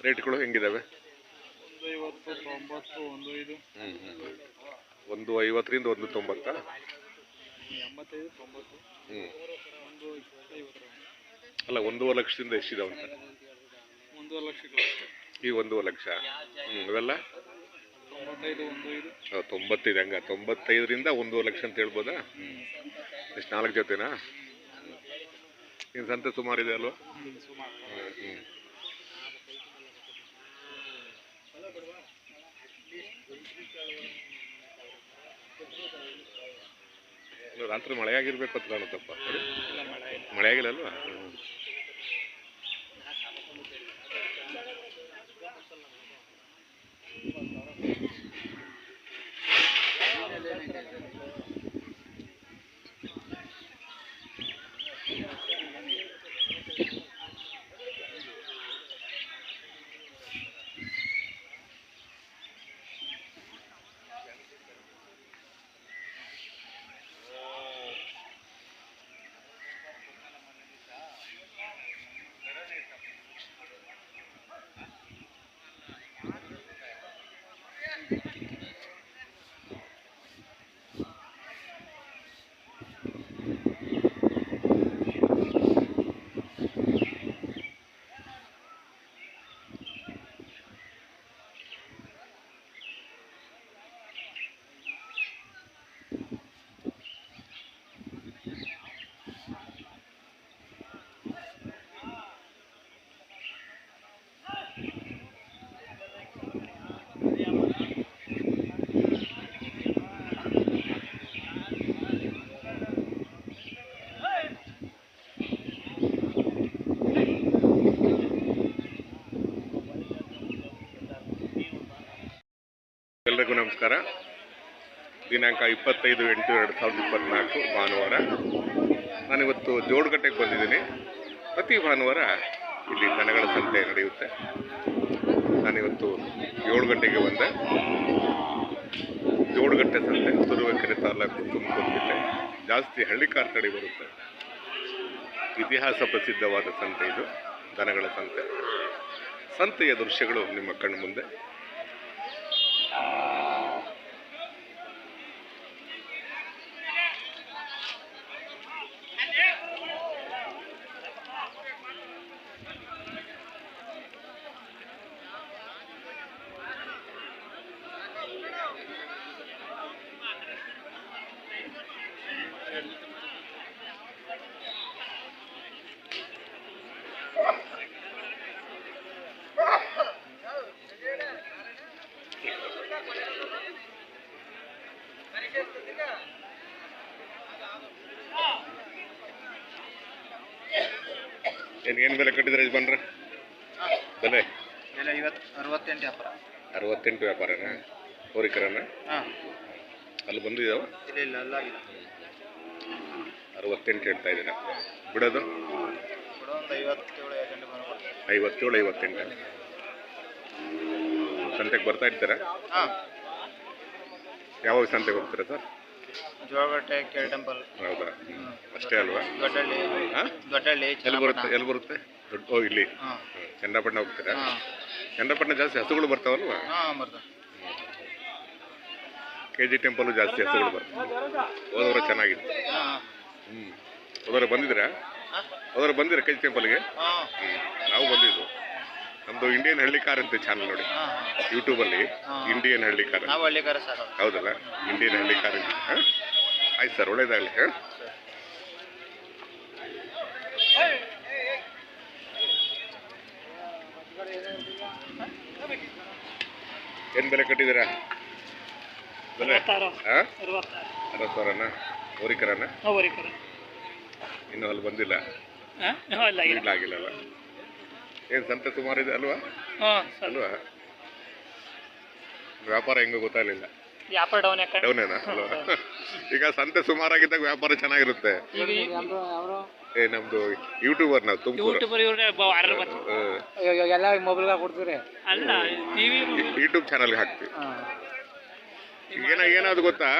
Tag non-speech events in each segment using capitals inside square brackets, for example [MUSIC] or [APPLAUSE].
ರೇಟ್ಗಳು ಹೆಂಗಿದಾವೆ? ಒಂದು ಹ್ಞೂ ಹ್ಞೂ ಐವತ್ತರಿಂದ ಒಂದು ತೊಂಬತ್ತಾ? ಹ್ಞೂ ಅಲ್ಲ ಒಂದೂವರೆ ಲಕ್ಷದಿಂದ ಎಷ್ಟಿದಾವೆ ಅಂತ? ಈ ಒಂದೂವರೆ ಲಕ್ಷ. ಹ್ಞೂ ಇವೆಲ್ಲ? ತೊಂಬತ್ತೈದು ಹಂಗ? ತೊಂಬತ್ತೈದರಿಂದ ಒಂದೂವರೆ ಲಕ್ಷ ಅಂತ ಹೇಳ್ಬೋದಾ? ಎಷ್ಟು ನಾಲ್ಕು ಜೊತೆನಾ? ಇನ್ನು ಸಂತೆ ಸುಮಾರು ಇದೆ ಅಲ್ವಾ? ಹ್ಞೂ ಹ್ಞೂ ರಾತ್ರಿ ಮಳೆ ಆಗಿರ್ಬೇಕು ಅಂತ ಕಾಣುತ್ತಪ್ಪ ಮಳೆಯಾಗಿಲ್ಲ ಅಲ್ವಾ? ಮಳೆ ಎಲ್ರಿಗೂ ನಮಸ್ಕಾರ. ದಿನಾಂಕ ಇಪ್ಪತ್ತೈದು ಎಂಟು ಎರಡು ಸಾವಿರದ ಇಪ್ಪತ್ನಾಲ್ಕು ಭಾನುವಾರ. ನಾನಿವತ್ತು ಜೋಡುಗಟ್ಟೆಗೆ ಬಂದಿದ್ದೀನಿ. ಪ್ರತಿ ಭಾನುವಾರ ಇಲ್ಲಿ ದನಗಳ ಸಂತೆ ನಡೆಯುತ್ತೆ. ನಾನಿವತ್ತು ಏಳು ಗಂಟೆಗೆ ಬಂದೆ. ಜೋಡುಗಟ್ಟೆ ಸಂತೆ, ತುರುವೇಕೆರೆ ತಾಲೂಕು ತುಮಕೂರು ಜಾಸ್ತಿ ಹಳ್ಳಿಕಾರ್ ಕಡೆ ಬರುತ್ತೆ. ಇತಿಹಾಸ ಪ್ರಸಿದ್ಧವಾದ ಸಂತೆ ಇದು, ದನಗಳ ಸಂತೆ. ಸಂತೆಯ ದೃಶ್ಯಗಳು ನಿಮ್ಮ ಕಣ್ಣು ಮುಂದೆ ಏನು ಬೆಲೆ ಕಟ್ಟಿದ್ರೆ ಯಜಮಾನ್ರೆ ಬೆಲೆ? ಐವತ್ತು ಅರವತ್ತೆಂಟು ವ್ಯಾಪಾರ. ಅರವತ್ತೆಂಟು ವ್ಯಾಪಾರನ? ಹೋರಿಕರನ? ಹಾಂ. ಅಲ್ಲಿ ಬಂದಿದ್ದಾವ? ಇಲ್ಲ ಇಲ್ಲ ಅಲ್ಲಾಗಿಲ್ಲ ಅರವತ್ತೆಂಟು ಹೇಳ್ತಾ ಇದ್ದೀರಾ? ಬಿಡೋದು? ಐವತ್ತೇಳು ಐವತ್ತೆಂಟು. ಸಂತೆಗೆ ಬರ್ತಾ ಇರ್ತೀರಾ? ಯಾವಾಗ ಸಂತೆಗೆ ಹೋಗ್ತೀರಾ ಸರ್? ಜೋಳಗಟ್ಟೆ K temple. ಹೌದಾ? ಅಷ್ಟೇ ಅಲ್ವಾ? ದೊಡ್ಡಳ್ಳಿ. ಹಾಂ? ದೊಡ್ಡಹಳ್ಳಿ ಎಲ್ಲಿ ಬರುತ್ತೆ? ಎಲ್ಲಿ ಬರುತ್ತೆ? ದೊಡ್ಡ ಓ ಇಲ್ಲಿ. ಚನ್ನಪಟ್ಟಣ ಹೋಗ್ತೀರಾ? ಚಂದ್ರಪಟ್ಟಣ ಚನ್ನಪಟ್ಟಣ ಜಾಸ್ತಿ ಹಸುಗಳು ಬರ್ತಾವಲ್ವಾ? ಹಾಂ ಬರ್ತದೆ ಕೆ ಜಿ ಟೆಂಪಲ್ಲು ಜಾಸ್ತಿ ಹಸುಗಳು ಬರ್ತದೆ ಹೋದವರ ಚೆನ್ನಾಗಿತ್ತು ಹಾಂ ಹ್ಞೂ ಹೋದವರ ಬಂದಿದ್ದೀರಾ ಬಂದಿರ ಕೆ ಜಿ ಟೆಂಪಲ್ಗೆ? ಹ್ಞೂ ನಾವು ಬಂದಿದ್ದು. ನಮ್ಮದು ಇಂಡಿಯನ್ ಹಳ್ಳಿ ಕಾರ್ ಅಂತ ಚಾನಲ್ ನೋಡಿ ಯೂಟ್ಯೂಬಲ್ಲಿ ಇಂಡಿಯನ್ ಹಳ್ಳಿ ಕಾರ್ ಹೌದಲ್ಲ? ಇಂಡಿಯನ್ ಹಳ್ಳಿ ಕಾರ್ ಹಾಂ? ಆಯ್ತು ಸರ್ ಒಳ್ಳೇದಾಗಲಿ ಹಾಂ? ಏನು ಬೆಲೆ ಕಟ್ಟಿದ್ದೀರಾ? ಹಾಂ ಅರವತ್ತು ಸಾವಿರನ ಹೋರಿಕರನ? ಇನ್ನೂ ಅಲ್ಲಿ ಬಂದಿಲ್ಲ? ಆಗಿಲ್ಲ ಏನು ಸಂತೆ ಸುಮಾರು ಇದೆ ಅಲ್ವಾ? ಅಲ್ವಾ? ವ್ಯಾಪಾರ ಹೆಂಗೋ ಗೊತ್ತಾಗಲಿಲ್ಲ. ವ್ಯಾಪಾರ ಡೌನ್ ಡೌನೇನಾ? ಅಲ್ವಾ? ಈಗ ಸಂತೆ ಸುಮಾರಾಗಿದ್ದಾಗ ವ್ಯಾಪಾರ ಚೆನ್ನಾಗಿರುತ್ತೆ. ಏ ನಮ್ದು ಯೂಟ್ಯೂಬರ್ ನಾವು ತುಂಬ ಯೂಟ್ಯೂಬರ್ ಎಲ್ಲ ಮೊಬೈಲ್ಗೆ ಅಲ್ಲ ಟಿವಿ ಯೂಟ್ಯೂಬ್ ಚಾನಲ್ ಹಾಕ್ತಿವಿ. ಏನ ಏನಾದ್ರು ಗೊತ್ತಾ?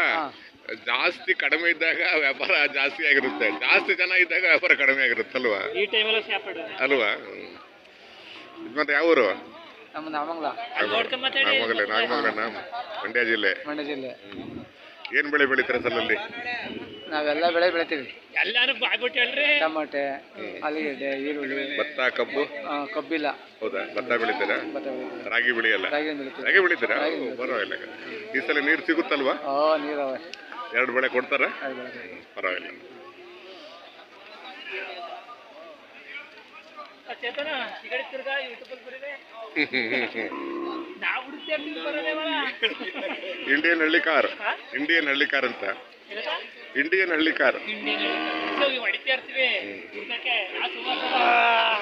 ಜಾಸ್ತಿ ಕಡಿಮೆ ಇದ್ದಾಗ ವ್ಯಾಪಾರ ಜಾಸ್ತಿ ಆಗಿರುತ್ತೆ. ಜಾಸ್ತಿ ಜನ ಇದ್ದಾಗ ವ್ಯಾಪಾರ ಕಡಿಮೆ ಆಗಿರುತ್ತೆ ಅಲ್ವಾ? ಅಲ್ವಾ. ಮತ್ತೆ ಯಾವ ಊರು. ನಾಗಮಂಗಲ ನಾಗಮಂಗಲನ? ಮಂಡ್ಯ ಜಿಲ್ಲೆ. ಮಂಡ್ಯ ಜಿಲ್ಲೆ. ಏನು ಬೆಳೆ ಬೆಳಿತಾರೆ ಸಲಲ್ಲಿ ನಾವೆಲ್ಲ ಬೆಳೆ ಬೆಳಿತೀವಿ. ಎಲ್ಲಾನು ಆಗ್ಬಿಟ್ಟು ಹೇಳ್ರಿ. ಟಮಾಟೆ ಆಲೂಗೆಡ್ಡೆ ಈರುಳ್ಳಿ. ಭತ್ತ ಕಬ್ಬು? ಆ, ಕಬ್ಬಿಲ್ಲ. ಹೌದಾ? ಭತ್ತ ಬೆಳಿತೀರಾ? ಭತ್ತ ಬೆಳಿತೀವಿ. ರಾಗಿ ಬೆಳೆಯಲ್ಲ? ರಾಗಿ ಬೆಳಿತೀವಿ. ರಾಗಿ ಬೆಳಿತೀರಾ? ಓ, ಪರವಾಗಿಲ್ಲ. ಈ ಸಲ ನೀರು ಸಿಗುತ್ತಲ್ವಾ? ಆ ನೀರವೆ ಎರಡು ಬೆಳೆ ಕೊಡ್ತಾರಾ. ಪರವಾಗಿಲ್ಲ. [LAUGHS] ಇಂಡಿಯನ್ ಹಳ್ಳಿ ಕಾರ್ ಇಂಡಿಯನ್ ಹಳ್ಳಿ ಕಾರ್ ಅಂತ. ಇಂಡಿಯನ್ ಹಳ್ಳಿ ಕಾರ್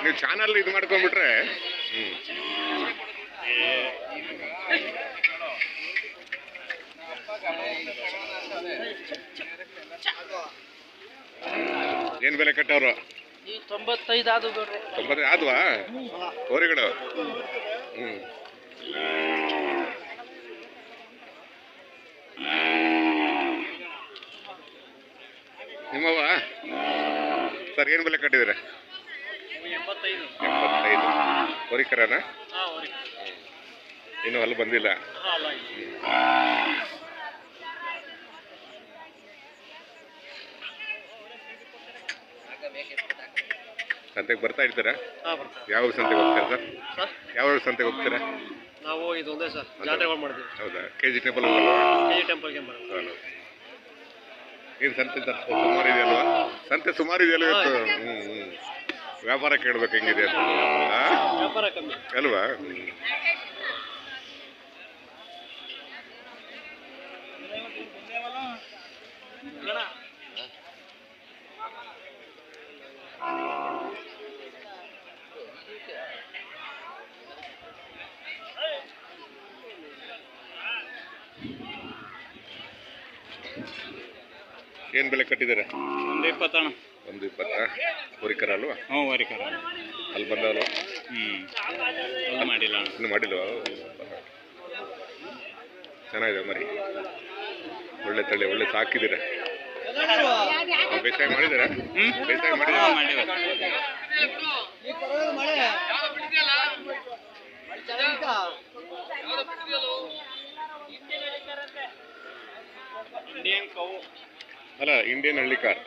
ನೀವು ಚಾನಲ್ ಇದು ಮಾಡ್ಕೊಂಡ್ಬಿಟ್ರೆ. ಏನ್ ಬೆಲೆ ಕಟ್ಟವ್ರು ತೊಂಬತ್ತೈದು ಆದ್ವಾ ಹೋರಿಗಳು ಹ್ಮ್. ಸರ್ ಏನು ಬೆಲೆ ಕಟ್ಟಿದ್ದೀರಾ? ಹೊರಿಕರನ? ಇನ್ನು ಅಲ್ಲಿ ಬಂದಿಲ್ಲ. ಸಂತೆಗೆ ಬರ್ತಾ ಇರ್ತೀರಾ? ಹಾಂ ಬರ್ತಾರೆ ಯಾವ ಸಂತೆಗೆ ಹೋಗ್ತೀರಾ ಸರ್? ಯಾವಾಗ ಯಾವ ಸಂತೆಗೆ ಹೋಗ್ತೀರಾ? ನಾವು ಇದು ಒಂದೇ ಸರ್ ಜಾತ್ರೆಗಳು ಮಾಡ್ತೀವಿ. ಹೌದಾ? K G temple K G ಟೆಂಪಲ್ಗೆ ಬರೋದು. ಹೌದು. ಏನ್ ಸಂತೆ ಸುಮಾರು ಇದೆಯಲ್ವಾ ಸಂತೆ ಸುಮಾರು ಇದೆಯಲ್ಲ ಇವತ್ತು? ಹ್ಞೂ ಹ್ಮ್ ವ್ಯಾಪಾರ ಕೇಳ್ಬೇಕು ಹೆಂಗಿದೆ ಅಂತ. ಅಲ್ವಾ Thank ಕಮ್ಮಿ ಅಲ್ವಾ ಹ್ಮ್. ಏನ್ ಬೆಲೆ ಕಟ್ಟಿದ್ದೀರಾ? ಒಂದು ಇಪ್ಪತ್ತಣ್ಣ ಒಂದು ಇಪ್ಪತ್ತ? ಹುರಿಕರ ಅಲ್ವಾ? ಹ್ಞೂ ವರಿಕರ ಅಲ್ಲಿ ಬಂದವರು ಹ್ಞೂ. ಅದು ಮಾಡಿಲ್ಲ ಅಣ್ಣ. ಇನ್ನು ಮಾಡಿಲ್ವಾ? ಚೆನ್ನಾಗಿದೆ ಮರಿ. ಒಳ್ಳೆ ತಳಿ ಒಳ್ಳೆ ಸಾಕಿದ್ದೀರ. ಬೇಸಾಯ ಮಾಡಿದ್ದೀರಾ? ಬೇಸಾಯ ಮಾಡಿದ್ದೀರಾ? ಮಾಡಿವೆ. ಇಂಡಿಯನ್ ಕವು ಅಲ್ಲ ಇಂಡಿಯನ್ ಹಳ್ಳಿ ಕಾರ್